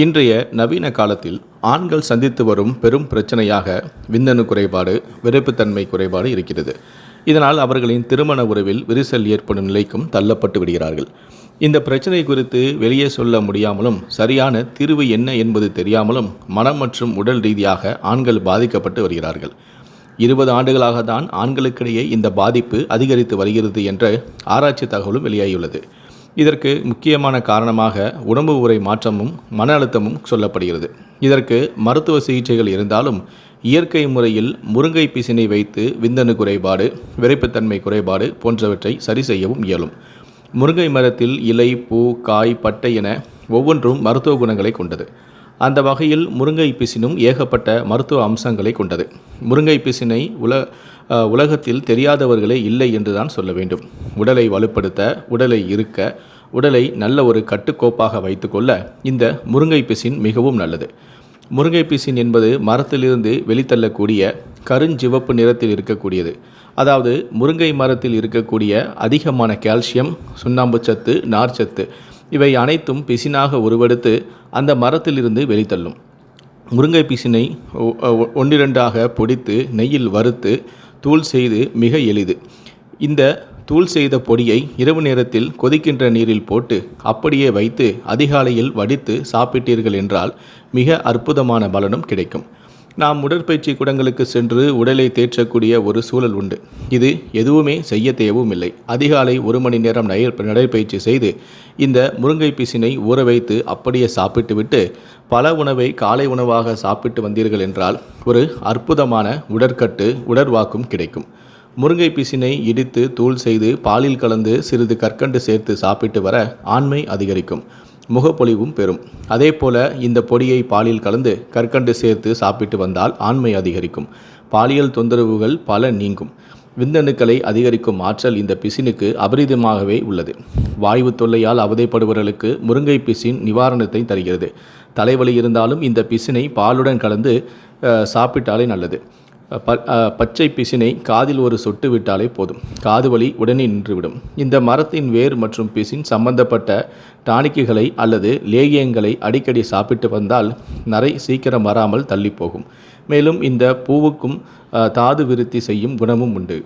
இன்றைய நவீன காலத்தில் ஆண்கள் சந்தித்து வரும் பெரும் பிரச்சனையாக விந்தணு குறைபாடு விரைப்புத்தன்மை குறைபாடு இருக்கிறது. இதனால் அவர்களின் திருமண உறவில் விரிசல் ஏற்படும் நிலைக்கும் தள்ளப்பட்டு விடுகிறார்கள். இந்த பிரச்சனை குறித்து வெளியே சொல்ல முடியாமலும் சரியான தீர்வு என்ன என்பது தெரியாமலும் மனம் மற்றும் உடல் ரீதியாக ஆண்கள் பாதிக்கப்பட்டு வருகிறார்கள். இருபது ஆண்டுகளாக தான் ஆண்களுக்கிடையே இந்த பாதிப்பு அதிகரித்து வருகிறது என்ற ஆராய்ச்சி தகவலும் வெளியாகியுள்ளது. இதற்கு முக்கியமான காரணமாக உடம்பு உரை மாற்றமும் மன அழுத்தமும் சொல்லப்படுகிறது. இதற்கு மருத்துவ சிகிச்சைகள் இருந்தாலும் இயற்கை முறையில் முருங்கை பிசினை வைத்து விந்தணு குறைபாடு விரைப்புத்தன்மை குறைபாடு போன்றவற்றை சரி செய்யவும் இயலும். முருங்கை மரத்தில் இலை பூ காய் பட்டை என ஒவ்வொன்றும் மருத்துவ குணங்களை கொண்டது. அந்த வகையில் முருங்கை பிசினும் ஏகப்பட்ட மருத்துவ அம்சங்களை கொண்டது. முருங்கை பிசினை உல உலகத்தில் தெரியாதவர்களே இல்லை என்றுதான் சொல்ல வேண்டும். உடலை வலுப்படுத்த உடலை இருக்க உடலை நல்ல ஒரு கட்டுக்கோப்பாக வைத்துக்கொள்ள இந்த முருங்கை பிசின் மிகவும் நல்லது. முருங்கை பிசின் என்பது மரத்திலிருந்து வெளித்தள்ளக்கூடிய கருஞ்சிவப்பு நிறத்தில் இருக்கக்கூடியது. அதாவது முருங்கை மரத்தில் இருக்கக்கூடிய அதிகமான கால்சியம் சுண்ணாம்பு சத்து நார்ச்சத்து இவை அனைத்தும் பிசினாக உருவெடுத்து அந்த மரத்திலிருந்து வெளித்தள்ளும். முருங்கை பிசினை ஒன்றிரண்டாக பொடித்து நெய்யில் வறுத்து தூள் செய்து மிக எளிது. இந்த தூள் செய்த பொடியை இரவு நேரத்தில் கொதிக்கின்ற நீரில் போட்டு அப்படியே வைத்து அதிகாலையில் வடித்து சாப்பிட்டீர்கள் என்றால் மிக அற்புதமான பலனும் கிடைக்கும். நாம் உடற்பயிற்சி கூடங்களுக்கு சென்று உடலை தேற்றக்கூடிய ஒரு சூழல் உண்டு. இது எதுவுமே செய்ய தேவும் இல்லை அதிகாலை ஒரு மணி நேரம் நய- நடைப்பயிற்சி செய்து இந்த முருங்கை பிசினை ஊற வைத்து அப்படியே சாப்பிட்டுவிட்டு பல உணவை காலை உணவாக சாப்பிட்டு வந்தீர்கள் என்றால் ஒரு அற்புதமான உடற்கட்டு உடற்வாக்கும் கிடைக்கும். முருங்கை பிசினை இடித்து தூள் செய்து பாலில் கலந்து சிறிது கற்கண்டு சேர்த்து சாப்பிட்டு வர ஆண்மை அதிகரிக்கும். முகப்பொலிவும் பெறும். அதே போல இந்த பொடியை பாலில் கலந்து கற்கண்டு சேர்த்து சாப்பிட்டு வந்தால் ஆண்மை அதிகரிக்கும். பாலியல் தொந்தரவுகள் பல நீங்கும். விந்தணுக்களை அதிகரிக்கும் ஆற்றல் இந்த பிசினுக்கு அபரிதமாகவே உள்ளது. வாய்வு தொல்லையால் அவதைப்படுபவர்களுக்கு முருங்கை பிசின் நிவாரணத்தை தருகிறது. தலைவலி இருந்தாலும் இந்த பிசினை பாலுடன் கலந்து சாப்பிட்டாலே நல்லது. ப பச்சை பிசினை காதில் ஒரு சொட்டு விட்டாலே போதும். காது வலி உடனே நின்றுவிடும். இந்த மரத்தின் வேர் மற்றும் பிசின் சம்பந்தப்பட்ட டானிக்குகளை அல்லது லேகியங்களை அடிக்கடி சாப்பிட்டு வந்தால் நரை சீக்கிரம் வராமல் தள்ளிப்போகும். மேலும் இந்த பூவுக்கும் தாது விருத்தி செய்யும் குணமும் உண்டு.